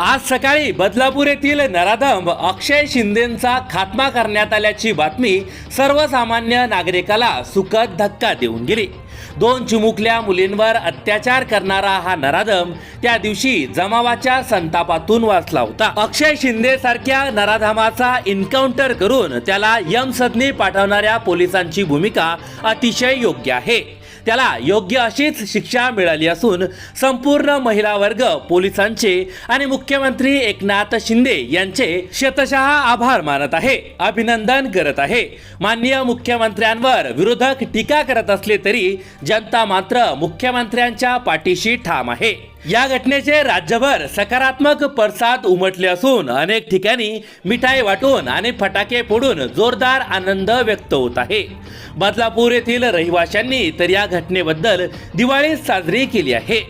आज सकाळी बदलापूर येथील नराधम अक्षय शिंदेंचा खात्मा करण्यात आल्याची बातमी सर्वसामान्य नागरिकाला सुखद धक्का देऊन गेली. दोन चिमुकल्या मुलींवर अत्याचार करणारा हा नराधम त्या दिवशी जमावाच्या संतापातून वाचला होता. अक्षय शिंदे सारख्या नराधमाचा एन्काउंटर करून त्याला यमसदनी पाठवणाऱ्या पोलिसांची भूमिका अतिशय योग्य आहे. त्याला योग्य अशीच शिक्षा मिळाली असून संपूर्ण महिला वर्ग पोलिसांचे आणि मुख्यमंत्री एकनाथ शिंदे यांचे शतशः आभार मानत आहे अभिनंदन करत आहे. माननीय मुख्यमंत्र्यांवर विरोधक टीका करत असले तरी जनता मात्र मुख्यमंत्र्यांच्या पाठीशी ठाम आहे. या घटनेचे राज्यभर सकारात्मक पडसाद उमटले असून अनेक ठिकाणी मिठाई वाटून आणि फटाके फोडून जोरदार आनंद व्यक्त होत आहे. बदलापूर येथील रहिवाशांनी तर या घटनेबद्दल दिवाळी साजरी केली आहे.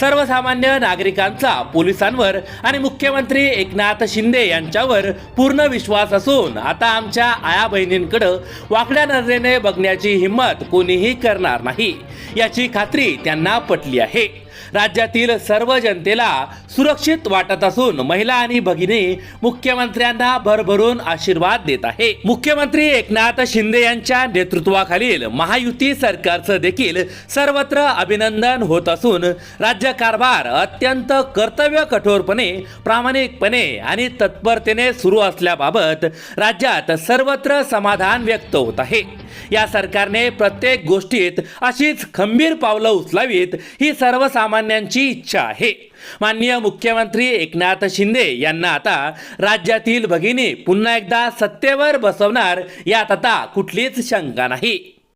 सर्वसामान्य नागरिकांचा पोलिसांवर आणि मुख्यमंत्री एकनाथ शिंदे यांच्यावर पूर्ण विश्वास असून आता आमच्या आया बहिणींकडं वाकड्या नजरेने बघण्याची हिंमत कोणीही करणार नाही. याची खात्री त्यांना पटली आहे. राज्यातील सर्व जनतेला सुरक्षित वाटत असून महिला आणि भगिनी मुख्यमंत्र्यांना भरभरून आशीर्वाद देत आहे. मुख्यमंत्री एकनाथ शिंदे यांच्या नेतृत्वाखालील महायुती सरकारचं देखील सर्वत्र अभिनंदन होत असून राज्य कारभार अत्यंत कर्तव्य कठोरपणे प्रामाणिकपणे आणि तत्परतेने सुरू असल्याबाबत राज्यात सर्वत्र समाधान व्यक्त होत आहे. या सरकारने प्रत्येक गोष्टीत अशीच खंबीर पावलं उचलावीत ही सर्वसामान्यांची इच्छा आहे. माननीय मुख्यमंत्री एकनाथ शिंदे यांना आता राज्यातील भगिनी पुन्हा एकदा सत्तेवर बसवणार यात आता कुठलीच शंका नाही.